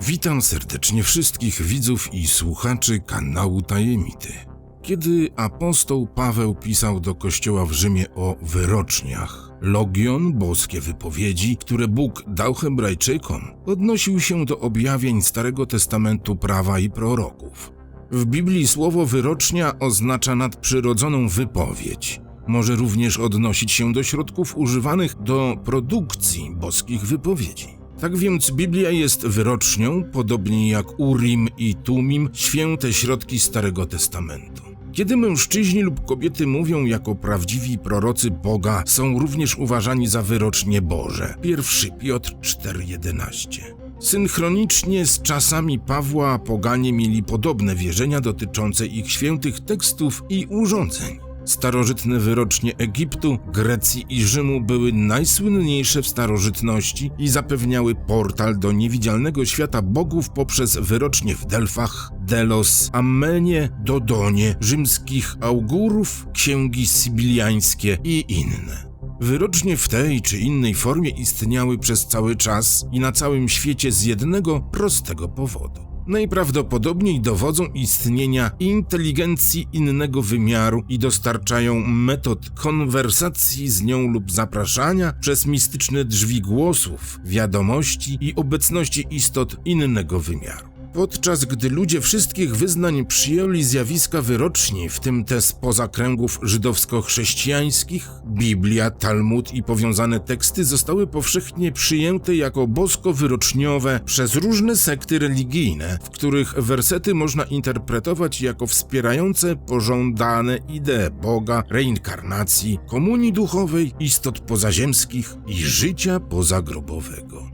Witam serdecznie wszystkich widzów i słuchaczy kanału Tajemity. Kiedy apostoł Paweł pisał do kościoła w Rzymie o wyroczniach, logion, boskie wypowiedzi, które Bóg dał Hebrajczykom, odnosił się do objawień Starego Testamentu prawa i proroków. W Biblii słowo wyrocznia oznacza nadprzyrodzoną wypowiedź. Może również odnosić się do środków używanych do produkcji boskich wypowiedzi. Tak więc Biblia jest wyrocznią, podobnie jak Urim i Tumim, święte środki Starego Testamentu. Kiedy mężczyźni lub kobiety mówią jako prawdziwi prorocy Boga, są również uważani za wyrocznie Boże. 1 Piotr 4:11. Synchronicznie z czasami Pawła poganie mieli podobne wierzenia dotyczące ich świętych tekstów i urządzeń. Starożytne wyrocznie Egiptu, Grecji i Rzymu były najsłynniejsze w starożytności i zapewniały portal do niewidzialnego świata bogów poprzez wyrocznie w Delfach, Delos, Ammenie, Dodonie, rzymskich augurów, księgi sybiliańskie i inne. Wyrocznie w tej czy innej formie istniały przez cały czas i na całym świecie z jednego prostego powodu. Najprawdopodobniej dowodzą istnienia inteligencji innego wymiaru i dostarczają metod konwersacji z nią lub zapraszania przez mistyczne drzwi głosów, wiadomości i obecności istot innego wymiaru. Podczas gdy ludzie wszystkich wyznań przyjęli zjawiska wyroczni, w tym te spoza kręgów żydowsko-chrześcijańskich, Biblia, Talmud i powiązane teksty zostały powszechnie przyjęte jako bosko-wyroczniowe przez różne sekty religijne, w których wersety można interpretować jako wspierające pożądane idee Boga, reinkarnacji, komunii duchowej, istot pozaziemskich i życia pozagrobowego.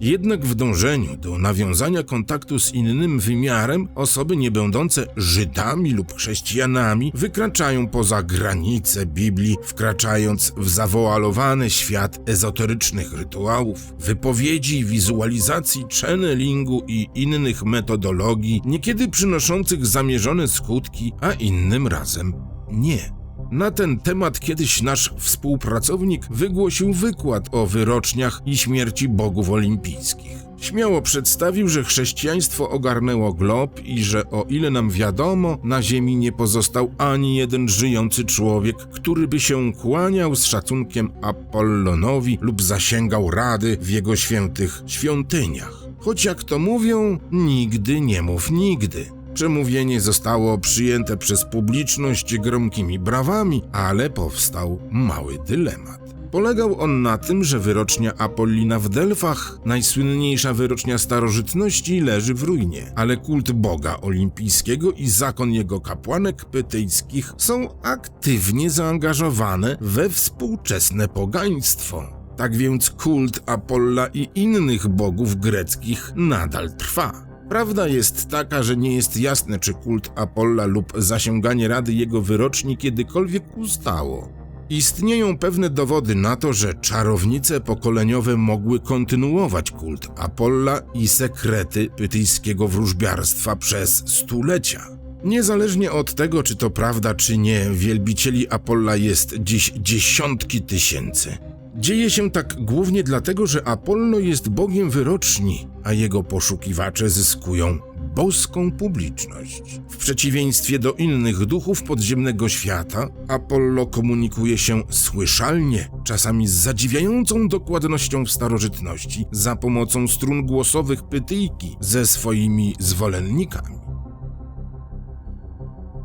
Jednak w dążeniu do nawiązania kontaktu z innym wymiarem, osoby nie będące Żydami lub chrześcijanami wykraczają poza granice Biblii, wkraczając w zawoalowany świat ezoterycznych rytuałów, wypowiedzi, wizualizacji, channelingu i innych metodologii, niekiedy przynoszących zamierzone skutki, a innym razem nie. Na ten temat kiedyś nasz współpracownik wygłosił wykład o wyroczniach i śmierci bogów olimpijskich. Śmiało przedstawił, że chrześcijaństwo ogarnęło glob i że o ile nam wiadomo, na ziemi nie pozostał ani jeden żyjący człowiek, który by się kłaniał z szacunkiem Apollonowi lub zasięgał rady w jego świętych świątyniach. Choć jak to mówią, nigdy nie mów nigdy. Przemówienie zostało przyjęte przez publiczność gromkimi brawami, ale powstał mały dylemat. Polegał on na tym, że wyrocznia Apollina w Delfach, najsłynniejsza wyrocznia starożytności, leży w ruinie, ale kult Boga Olimpijskiego i zakon jego kapłanek pytyjskich są aktywnie zaangażowane we współczesne pogaństwo. Tak więc kult Apolla i innych bogów greckich nadal trwa. Prawda jest taka, że nie jest jasne, czy kult Apolla lub zasięganie rady jego wyroczni kiedykolwiek ustało. Istnieją pewne dowody na to, że czarownice pokoleniowe mogły kontynuować kult Apolla i sekrety pytyjskiego wróżbiarstwa przez stulecia. Niezależnie od tego, czy to prawda, czy nie, wielbicieli Apolla jest dziś dziesiątki tysięcy. Dzieje się tak głównie dlatego, że Apollo jest bogiem wyroczni, a jego poszukiwacze zyskują boską publiczność. W przeciwieństwie do innych duchów podziemnego świata, Apollo komunikuje się słyszalnie, czasami z zadziwiającą dokładnością w starożytności, za pomocą strun głosowych pytyjki ze swoimi zwolennikami.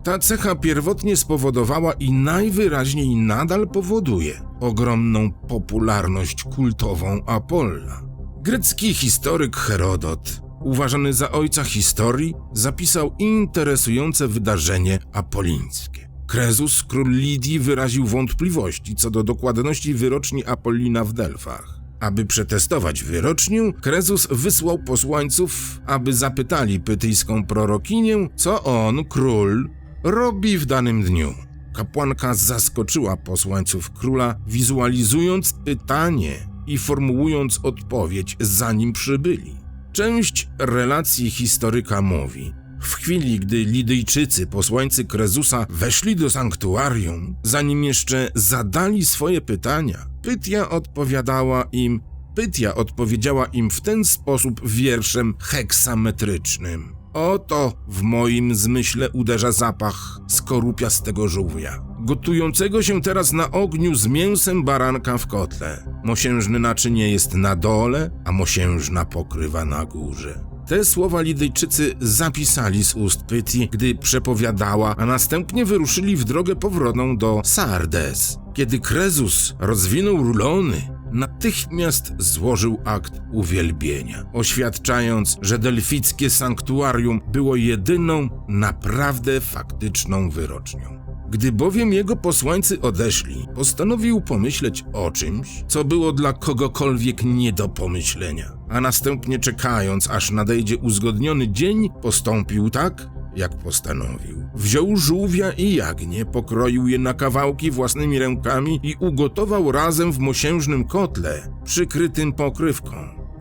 Ta cecha pierwotnie spowodowała i najwyraźniej nadal powoduje ogromną popularność kultową Apolla. Grecki historyk Herodot, uważany za ojca historii, zapisał interesujące wydarzenie apolińskie. Krezus, król Lidii, wyraził wątpliwości co do dokładności wyroczni Apollina w Delfach. Aby przetestować wyrocznię, Krezus wysłał posłańców, aby zapytali pytyjską prorokinię, co on, król, robi w danym dniu. Kapłanka zaskoczyła posłańców króla, wizualizując pytanie i formułując odpowiedź, zanim przybyli. Część relacji historyka mówi: W chwili, gdy Lidyjczycy, posłańcy Krezusa, weszli do sanktuarium, zanim jeszcze zadali swoje pytania, Pytia odpowiadała im, Pytia odpowiedziała im w ten sposób wierszem heksametrycznym. Oto w moim zmyśle uderza zapach skorupiastego żółwia, gotującego się teraz na ogniu z mięsem baranka w kotle. Mosiężne naczynie jest na dole, a mosiężna pokrywa na górze. Te słowa Lidyjczycy zapisali z ust Pytii, gdy przepowiadała, a następnie wyruszyli w drogę powrotną do Sardes. Kiedy Krezus rozwinął rulony, natychmiast złożył akt uwielbienia, oświadczając, że delfickie sanktuarium było jedyną, naprawdę faktyczną wyrocznią. Gdy bowiem jego posłańcy odeszli, postanowił pomyśleć o czymś, co było dla kogokolwiek nie do pomyślenia, a następnie czekając, aż nadejdzie uzgodniony dzień, postąpił tak, jak postanowił. Wziął żółwia i jagnię, pokroił je na kawałki własnymi rękami i ugotował razem w mosiężnym kotle, przykrytym pokrywką,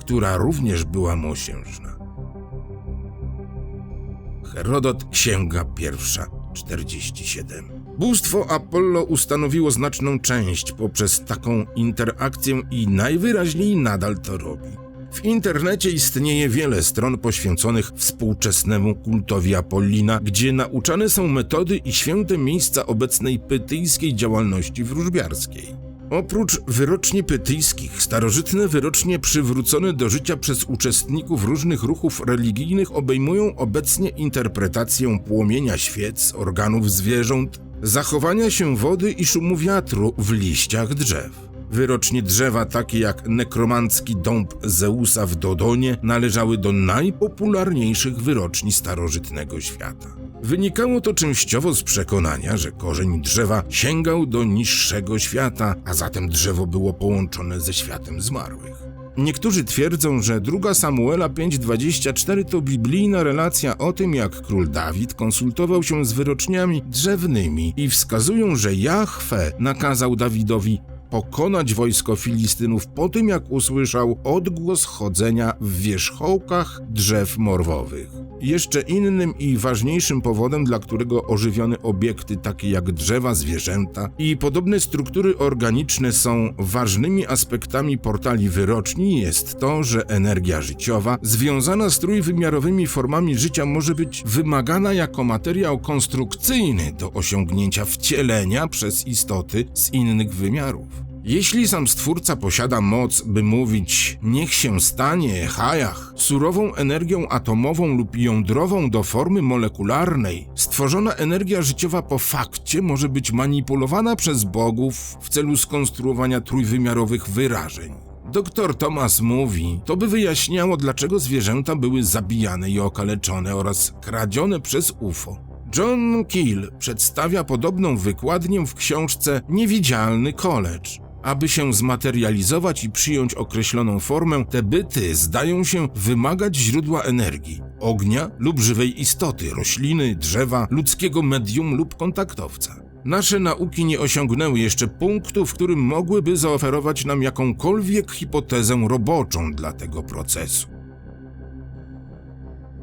która również była mosiężna. Herodot, Księga Pierwsza, 47. Bóstwo Apollo ustanowiło znaczną część poprzez taką interakcję i najwyraźniej nadal to robi. W internecie istnieje wiele stron poświęconych współczesnemu kultowi Apollina, gdzie nauczane są metody i święte miejsca obecnej pytyjskiej działalności wróżbiarskiej. Oprócz wyroczni pytyjskich, starożytne wyrocznie przywrócone do życia przez uczestników różnych ruchów religijnych obejmują obecnie interpretację płomienia świec, organów zwierząt, zachowania się wody i szumu wiatru w liściach drzew. Wyrocznie drzewa takie jak nekromancki dąb Zeusa w Dodonie należały do najpopularniejszych wyroczni starożytnego świata. Wynikało to częściowo z przekonania, że korzeń drzewa sięgał do niższego świata, a zatem drzewo było połączone ze światem zmarłych. Niektórzy twierdzą, że druga Samuela 5:24 to biblijna relacja o tym, jak król Dawid konsultował się z wyroczniami drzewnymi i wskazują, że Jahwe nakazał Dawidowi pokonać wojsko Filistynów po tym, jak usłyszał odgłos chodzenia w wierzchołkach drzew morwowych. Jeszcze innym i ważniejszym powodem, dla którego ożywione obiekty takie jak drzewa, zwierzęta i podobne struktury organiczne są ważnymi aspektami portali wyroczni, jest to, że energia życiowa związana z trójwymiarowymi formami życia może być wymagana jako materiał konstrukcyjny do osiągnięcia wcielenia przez istoty z innych wymiarów. Jeśli sam Stwórca posiada moc, by mówić niech się stanie, hajach, surową energią atomową lub jądrową do formy molekularnej, stworzona energia życiowa po fakcie może być manipulowana przez bogów w celu skonstruowania trójwymiarowych wyrażeń. Doktor Thomas mówi, to by wyjaśniało, dlaczego zwierzęta były zabijane i okaleczone oraz kradzione przez UFO. John Keel przedstawia podobną wykładnię w książce Niewidzialny College. Aby się zmaterializować i przyjąć określoną formę, te byty zdają się wymagać źródła energii ognia lub żywej istoty, rośliny, drzewa, ludzkiego medium lub kontaktowca. Nasze nauki nie osiągnęły jeszcze punktu, w którym mogłyby zaoferować nam jakąkolwiek hipotezę roboczą dla tego procesu.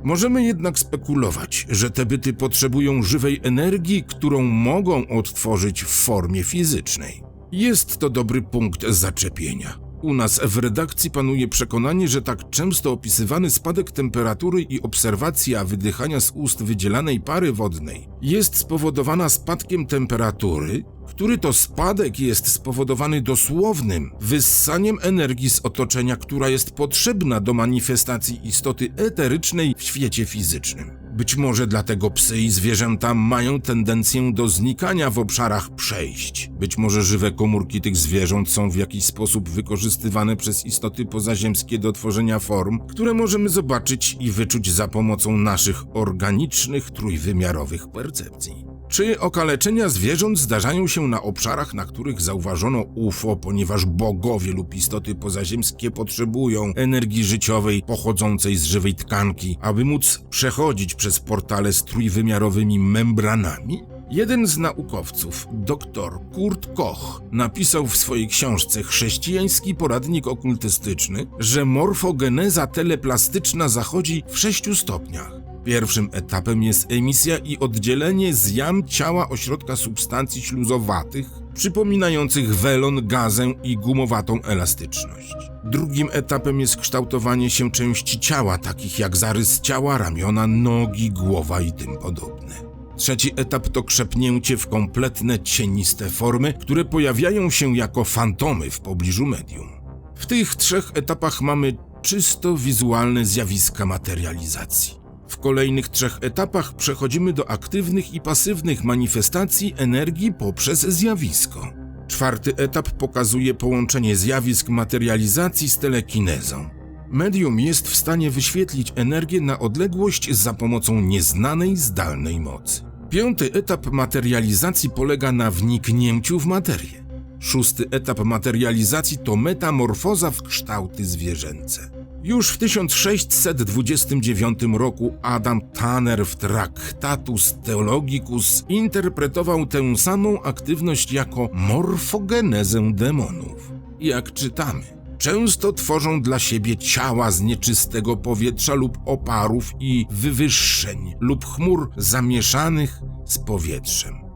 Możemy jednak spekulować, że te byty potrzebują żywej energii, którą mogą odtworzyć w formie fizycznej. Jest to dobry punkt zaczepienia. U nas w redakcji panuje przekonanie, że tak często opisywany spadek temperatury i obserwacja wydychania z ust wydzielanej pary wodnej jest spowodowana spadkiem temperatury, który to spadek jest spowodowany dosłownym wyssaniem energii z otoczenia, która jest potrzebna do manifestacji istoty eterycznej w świecie fizycznym. Być może dlatego psy i zwierzęta mają tendencję do znikania w obszarach przejść. Być może żywe komórki tych zwierząt są w jakiś sposób wykorzystywane przez istoty pozaziemskie do tworzenia form, które możemy zobaczyć i wyczuć za pomocą naszych organicznych, trójwymiarowych percepcji. Czy okaleczenia zwierząt zdarzają się na obszarach, na których zauważono UFO, ponieważ bogowie lub istoty pozaziemskie potrzebują energii życiowej pochodzącej z żywej tkanki, aby móc przechodzić przez portale z trójwymiarowymi membranami? Jeden z naukowców, dr Kurt Koch, napisał w swojej książce Chrześcijański poradnik okultystyczny, że morfogeneza teleplastyczna zachodzi w sześciu stopniach. Pierwszym etapem jest emisja i oddzielenie z jam ciała ośrodka substancji śluzowatych, przypominających welon, gazę i gumowatą elastyczność. Drugim etapem jest kształtowanie się części ciała, takich jak zarys ciała, ramiona, nogi, głowa i tym podobne. Trzeci etap to krzepnięcie w kompletne cieniste formy, które pojawiają się jako fantomy w pobliżu medium. W tych trzech etapach mamy czysto wizualne zjawiska materializacji. W kolejnych trzech etapach przechodzimy do aktywnych i pasywnych manifestacji energii poprzez zjawisko. Czwarty etap pokazuje połączenie zjawisk materializacji z telekinezą. Medium jest w stanie wyświetlić energię na odległość za pomocą nieznanej zdalnej mocy. Piąty etap materializacji polega na wniknięciu w materię. Szósty etap materializacji to metamorfoza w kształty zwierzęce. Już w 1629 roku Adam Tanner w Tractatus Theologicus interpretował tę samą aktywność jako morfogenezę demonów. Jak czytamy, często tworzą dla siebie ciała z nieczystego powietrza lub oparów i wywyższeń lub chmur zamieszanych z powietrzem.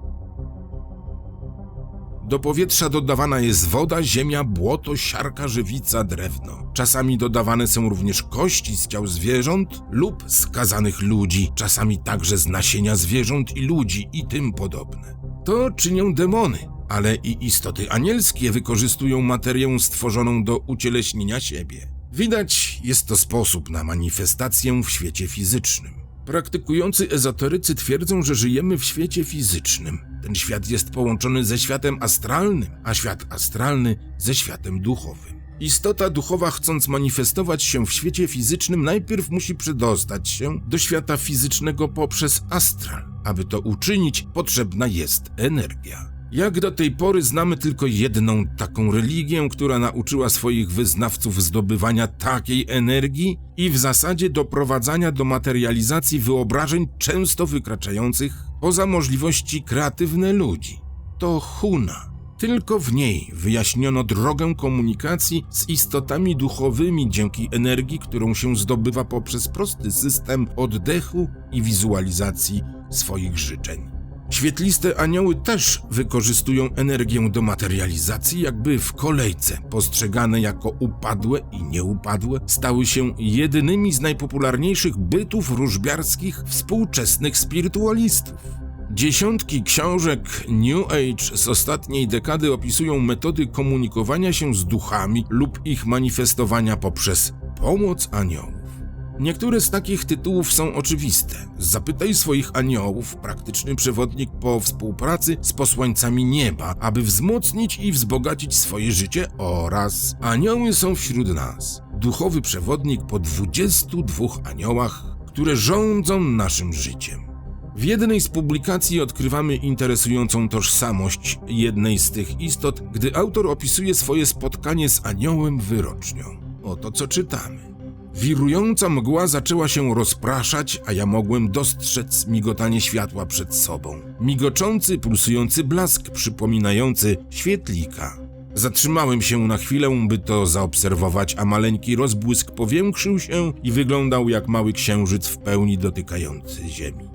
Do powietrza dodawana jest woda, ziemia, błoto, siarka, żywica, drewno. Czasami dodawane są również kości z ciał zwierząt lub skazanych ludzi, czasami także z nasienia zwierząt i ludzi i tym podobne. To czynią demony, ale i istoty anielskie wykorzystują materię stworzoną do ucieleśnienia siebie. Widać, jest to sposób na manifestację w świecie fizycznym. Praktykujący ezoterycy twierdzą, że żyjemy w świecie fizycznym. Ten świat jest połączony ze światem astralnym, a świat astralny ze światem duchowym. Istota duchowa, chcąc manifestować się w świecie fizycznym, najpierw musi przedostać się do świata fizycznego poprzez astral. Aby to uczynić, potrzebna jest energia. Jak do tej pory znamy tylko jedną taką religię, która nauczyła swoich wyznawców zdobywania takiej energii i w zasadzie doprowadzania do materializacji wyobrażeń często wykraczających poza możliwości kreatywne ludzi. To Huna. Tylko w niej wyjaśniono drogę komunikacji z istotami duchowymi dzięki energii, którą się zdobywa poprzez prosty system oddechu i wizualizacji swoich życzeń. Świetliste anioły też wykorzystują energię do materializacji, jakby w kolejce, postrzegane jako upadłe i nieupadłe, stały się jedynymi z najpopularniejszych bytów wróżbiarskich współczesnych spirytualistów. Dziesiątki książek New Age z ostatniej dekady opisują metody komunikowania się z duchami lub ich manifestowania poprzez pomoc aniołów. Niektóre z takich tytułów są oczywiste. Zapytaj swoich aniołów, praktyczny przewodnik po współpracy z posłańcami nieba, aby wzmocnić i wzbogacić swoje życie oraz anioły są wśród nas. Duchowy przewodnik po 22 aniołach, które rządzą naszym życiem. W jednej z publikacji odkrywamy interesującą tożsamość jednej z tych istot, gdy autor opisuje swoje spotkanie z aniołem wyrocznią. Oto co czytamy. Wirująca mgła zaczęła się rozpraszać, a ja mogłem dostrzec migotanie światła przed sobą. Migoczący, pulsujący blask przypominający świetlika. Zatrzymałem się na chwilę, by to zaobserwować, a maleńki rozbłysk powiększył się i wyglądał jak mały księżyc w pełni dotykający ziemi.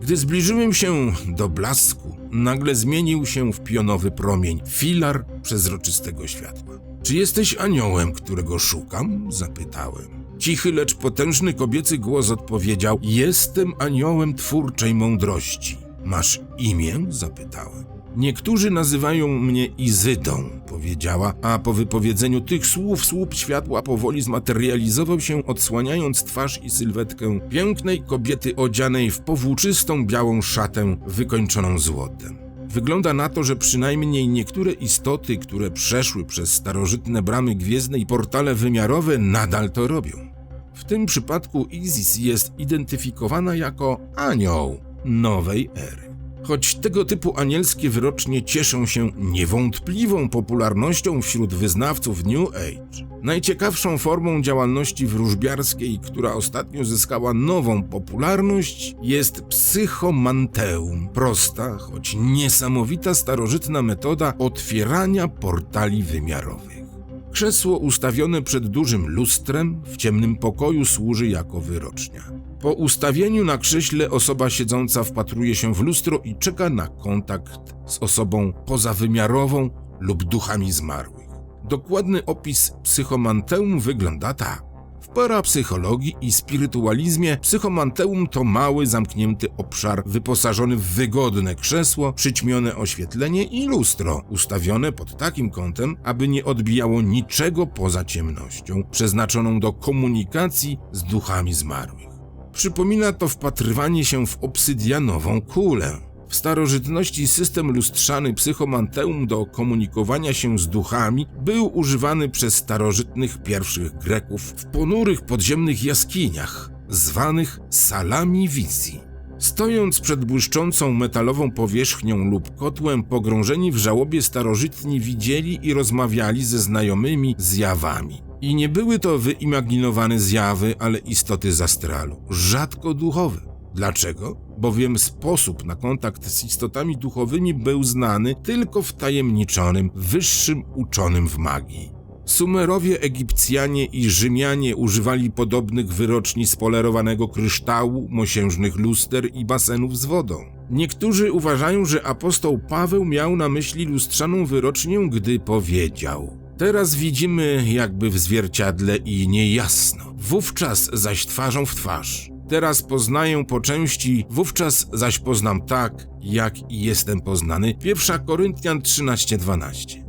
Gdy zbliżyłem się do blasku, nagle zmienił się w pionowy promień, filar przezroczystego światła. Czy jesteś aniołem, którego szukam? zapytałem. Cichy, lecz potężny kobiecy głos odpowiedział: Jestem aniołem twórczej mądrości. Masz imię? zapytałem. Niektórzy nazywają mnie Izydą, powiedziała, a po wypowiedzeniu tych słów słup światła powoli zmaterializował się, odsłaniając twarz i sylwetkę pięknej kobiety odzianej w powłóczystą białą szatę wykończoną złotem. Wygląda na to, że przynajmniej niektóre istoty, które przeszły przez starożytne bramy gwiezdne i portale wymiarowe, nadal to robią. W tym przypadku Isis jest identyfikowana jako anioł nowej ery. Choć tego typu anielskie wyrocznie cieszą się niewątpliwą popularnością wśród wyznawców New Age, najciekawszą formą działalności wróżbiarskiej, która ostatnio zyskała nową popularność, jest psychomanteum. Prosta, choć niesamowita starożytna metoda otwierania portali wymiarowych. Krzesło ustawione przed dużym lustrem w ciemnym pokoju służy jako wyrocznia. Po ustawieniu na krześle osoba siedząca wpatruje się w lustro i czeka na kontakt z osobą pozawymiarową lub duchami zmarłych. Dokładny opis psychomanteum wygląda tak. W parapsychologii i spirytualizmie psychomanteum to mały, zamknięty obszar wyposażony w wygodne krzesło, przyćmione oświetlenie i lustro, ustawione pod takim kątem, aby nie odbijało niczego poza ciemnością, przeznaczoną do komunikacji z duchami zmarłych. Przypomina to wpatrywanie się w obsydianową kulę. W starożytności system lustrzany psychomanteum do komunikowania się z duchami był używany przez starożytnych pierwszych Greków w ponurych podziemnych jaskiniach, zwanych salami wizji. Stojąc przed błyszczącą metalową powierzchnią lub kotłem, pogrążeni w żałobie starożytni widzieli i rozmawiali ze znajomymi zjawami. I nie były to wyimaginowane zjawy, ale istoty z astralu, rzadko duchowe. Dlaczego? Bowiem sposób na kontakt z istotami duchowymi był znany tylko wtajemniczonym, wyższym uczonym w magii. Sumerowie, Egipcjanie i Rzymianie używali podobnych wyroczni z polerowanego kryształu, mosiężnych luster i basenów z wodą. Niektórzy uważają, że apostoł Paweł miał na myśli lustrzaną wyrocznię, gdy powiedział: Teraz widzimy jakby w zwierciadle i niejasno, wówczas zaś twarzą w twarz. Teraz poznaję po części, wówczas zaś poznam tak, jak i jestem poznany. 1 Koryntian 13:12.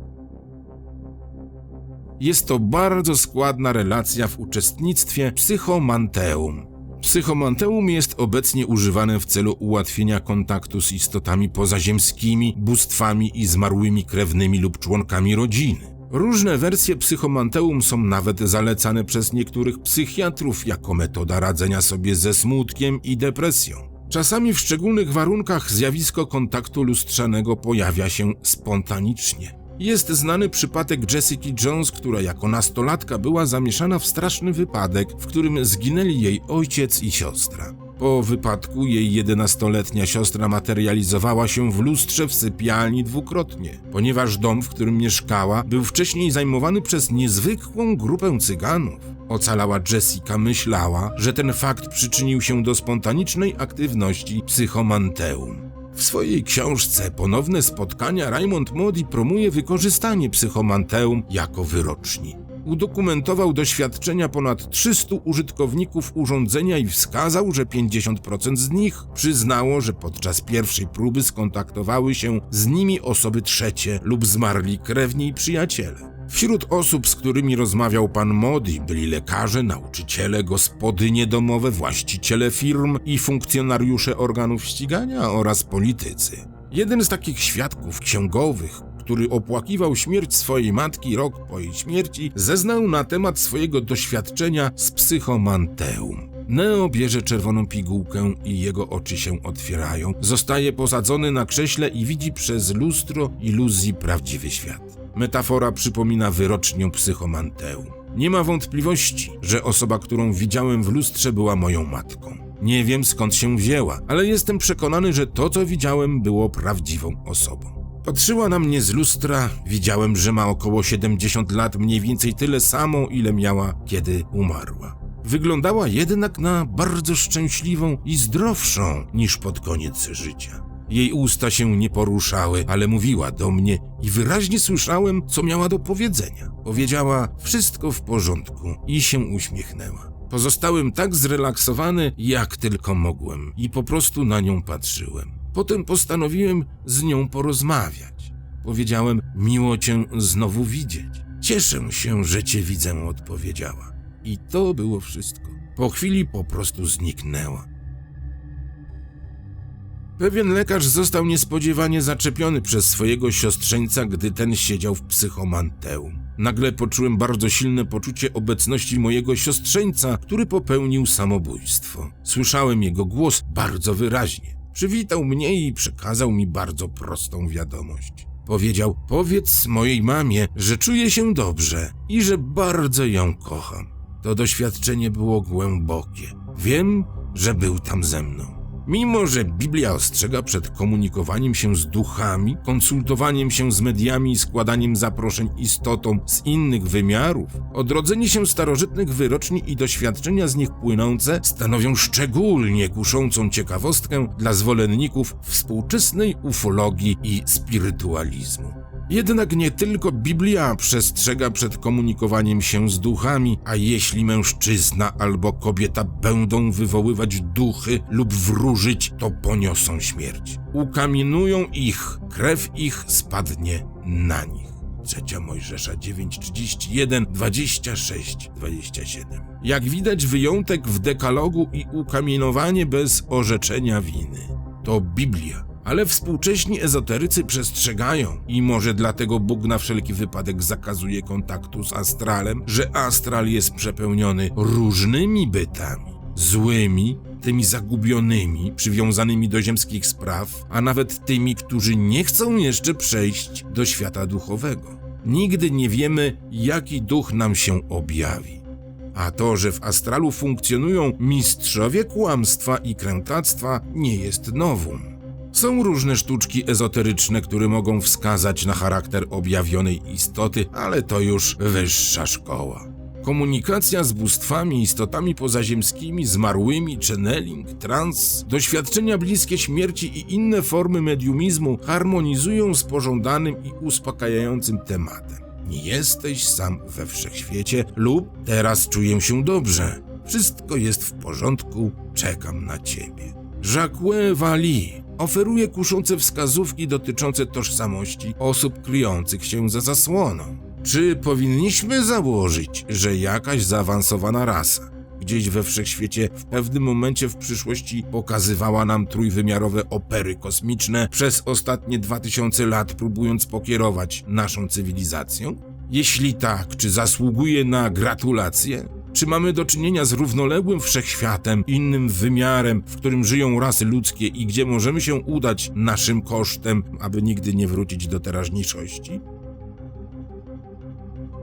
Jest to bardzo składna relacja w uczestnictwie psychomanteum. Psychomanteum jest obecnie używane w celu ułatwienia kontaktu z istotami pozaziemskimi, bóstwami i zmarłymi krewnymi lub członkami rodziny. Różne wersje psychomanteum są nawet zalecane przez niektórych psychiatrów jako metoda radzenia sobie ze smutkiem i depresją. Czasami w szczególnych warunkach zjawisko kontaktu lustrzanego pojawia się spontanicznie. Jest znany przypadek Jessica Jones, która jako nastolatka była zamieszana w straszny wypadek, w którym zginęli jej ojciec i siostra. Po wypadku jej 11-letnia siostra materializowała się w lustrze w sypialni dwukrotnie, ponieważ dom, w którym mieszkała, był wcześniej zajmowany przez niezwykłą grupę cyganów. Ocalała Jessica myślała, że ten fakt przyczynił się do spontanicznej aktywności psychomanteum. W swojej książce Ponowne spotkania Raymond Modi promuje wykorzystanie psychomanteum jako wyroczni. Udokumentował doświadczenia ponad 300 użytkowników urządzenia i wskazał, że 50% z nich przyznało, że podczas pierwszej próby skontaktowały się z nimi osoby trzecie lub zmarli krewni i przyjaciele. Wśród osób, z którymi rozmawiał pan Modi, byli lekarze, nauczyciele, gospodynie domowe, właściciele firm i funkcjonariusze organów ścigania oraz politycy. Jeden z takich świadków księgowych, który opłakiwał śmierć swojej matki rok po jej śmierci, zeznał na temat swojego doświadczenia z psychomanteum. Neo bierze czerwoną pigułkę i jego oczy się otwierają. Zostaje posadzony na krześle i widzi przez lustro iluzji prawdziwy świat. Metafora przypomina wyrocznię psychomanteum. Nie ma wątpliwości, że osoba, którą widziałem w lustrze, była moją matką. Nie wiem skąd się wzięła, ale jestem przekonany, że to, co widziałem, było prawdziwą osobą. Patrzyła na mnie z lustra, widziałem, że ma około 70 lat, mniej więcej tyle samo, ile miała, kiedy umarła. Wyglądała jednak na bardzo szczęśliwą i zdrowszą niż pod koniec życia. Jej usta się nie poruszały, ale mówiła do mnie i wyraźnie słyszałem, co miała do powiedzenia. Powiedziała wszystko w porządku i się uśmiechnęła. Pozostałem tak zrelaksowany, jak tylko mogłem i po prostu na nią patrzyłem. Potem postanowiłem z nią porozmawiać. Powiedziałem: Miło cię znowu widzieć. Cieszę się, że cię widzę, odpowiedziała. I to było wszystko. Po chwili po prostu zniknęła. Pewien lekarz został niespodziewanie zaczepiony przez swojego siostrzeńca, gdy ten siedział w psychomanteum. Nagle poczułem bardzo silne poczucie obecności mojego siostrzeńca, który popełnił samobójstwo. Słyszałem jego głos bardzo wyraźnie. Przywitał mnie i przekazał mi bardzo prostą wiadomość. Powiedział: Powiedz mojej mamie, że czuję się dobrze i że bardzo ją kocham. To doświadczenie było głębokie. Wiem, że był tam ze mną. Mimo, że Biblia ostrzega przed komunikowaniem się z duchami, konsultowaniem się z mediami i składaniem zaproszeń istotom z innych wymiarów, odrodzenie się starożytnych wyroczni i doświadczenia z nich płynące stanowią szczególnie kuszącą ciekawostkę dla zwolenników współczesnej ufologii i spirytualizmu. Jednak nie tylko Biblia przestrzega przed komunikowaniem się z duchami, a jeśli mężczyzna albo kobieta będą wywoływać duchy lub wróżyć, to poniosą śmierć. Ukamienują ich, krew ich spadnie na nich. Trzecia Mojżesza 9, 31, 26, 27. Jak widać, wyjątek w dekalogu i ukamienowanie bez orzeczenia winy. To Biblia ale współcześni ezoterycy przestrzegają i może dlatego Bóg na wszelki wypadek zakazuje kontaktu z astralem, że astral jest przepełniony różnymi bytami, złymi, tymi zagubionymi, przywiązanymi do ziemskich spraw, a nawet tymi, którzy nie chcą jeszcze przejść do świata duchowego. Nigdy nie wiemy, jaki duch nam się objawi. A to, że w astralu funkcjonują mistrzowie kłamstwa i krętactwa, nie jest nowum. Są różne sztuczki ezoteryczne, które mogą wskazać na charakter objawionej istoty, ale to już wyższa szkoła. Komunikacja z bóstwami, istotami pozaziemskimi, zmarłymi, channeling, trans, doświadczenia bliskie śmierci i inne formy mediumizmu harmonizują z pożądanym i uspokajającym tematem. Nie jesteś sam we wszechświecie lub teraz czuję się dobrze. Wszystko jest w porządku, czekam na ciebie. Jacques Vallée oferuje kuszące wskazówki dotyczące tożsamości osób kryjących się za zasłoną. Czy powinniśmy założyć, że jakaś zaawansowana rasa gdzieś we wszechświecie w pewnym momencie w przyszłości pokazywała nam trójwymiarowe opery kosmiczne przez ostatnie 2000 lat, próbując pokierować naszą cywilizacją? Jeśli tak, czy zasługuje na gratulacje? Czy mamy do czynienia z równoległym wszechświatem, innym wymiarem, w którym żyją rasy ludzkie i gdzie możemy się udać naszym kosztem, aby nigdy nie wrócić do teraźniejszości?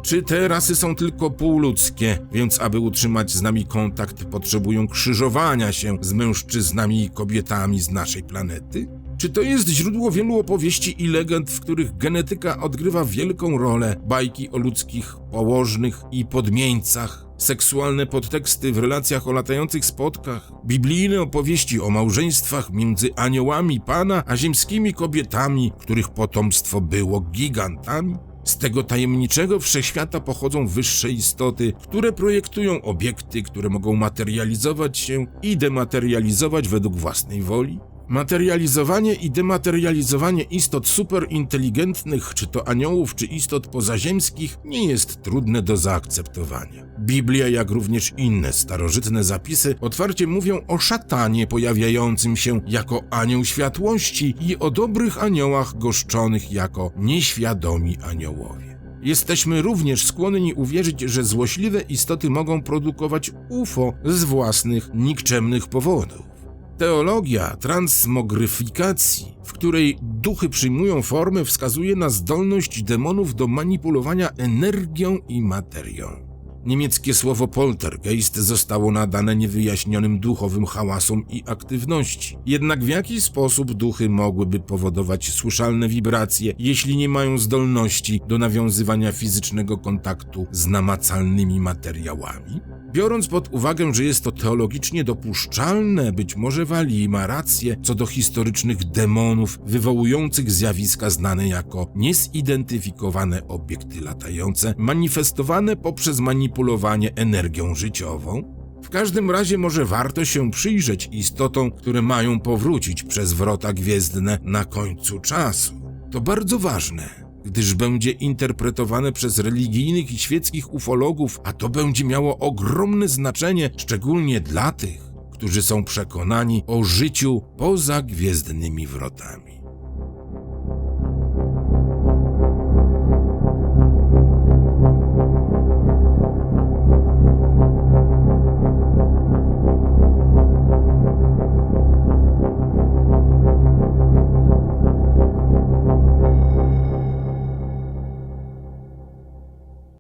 Czy te rasy są tylko półludzkie, więc aby utrzymać z nami kontakt, potrzebują krzyżowania się z mężczyznami i kobietami z naszej planety? Czy to jest źródło wielu opowieści i legend, w których genetyka odgrywa wielką rolę, bajki o ludzkich położnych i podmieńcach, seksualne podteksty w relacjach o latających spotkach, biblijne opowieści o małżeństwach między aniołami Pana a ziemskimi kobietami, których potomstwo było gigantami? Z tego tajemniczego wszechświata pochodzą wyższe istoty, które projektują obiekty, które mogą materializować się i dematerializować według własnej woli? Materializowanie i dematerializowanie istot superinteligentnych, czy to aniołów, czy istot pozaziemskich, nie jest trudne do zaakceptowania. Biblia, jak również inne starożytne zapisy, otwarcie mówią o szatanie pojawiającym się jako anioł światłości i o dobrych aniołach goszczonych jako nieświadomi aniołowie. Jesteśmy również skłonni uwierzyć, że złośliwe istoty mogą produkować UFO z własnych nikczemnych powodów. Teologia transmogryfikacji, w której duchy przyjmują formę, wskazuje na zdolność demonów do manipulowania energią i materią. Niemieckie słowo poltergeist zostało nadane niewyjaśnionym duchowym hałasom i aktywności. Jednak w jaki sposób duchy mogłyby powodować słyszalne wibracje, jeśli nie mają zdolności do nawiązywania fizycznego kontaktu z namacalnymi materiałami? Biorąc pod uwagę, że jest to teologicznie dopuszczalne, być może Wali ma rację co do historycznych demonów wywołujących zjawiska znane jako niezidentyfikowane obiekty latające, manifestowane poprzez manipulowanie energią życiową, w każdym razie może warto się przyjrzeć istotom, które mają powrócić przez wrota gwiezdne na końcu czasu. To bardzo ważne gdyż będzie interpretowane przez religijnych i świeckich ufologów, a to będzie miało ogromne znaczenie, szczególnie dla tych, którzy są przekonani o życiu poza gwiezdnymi wrotami.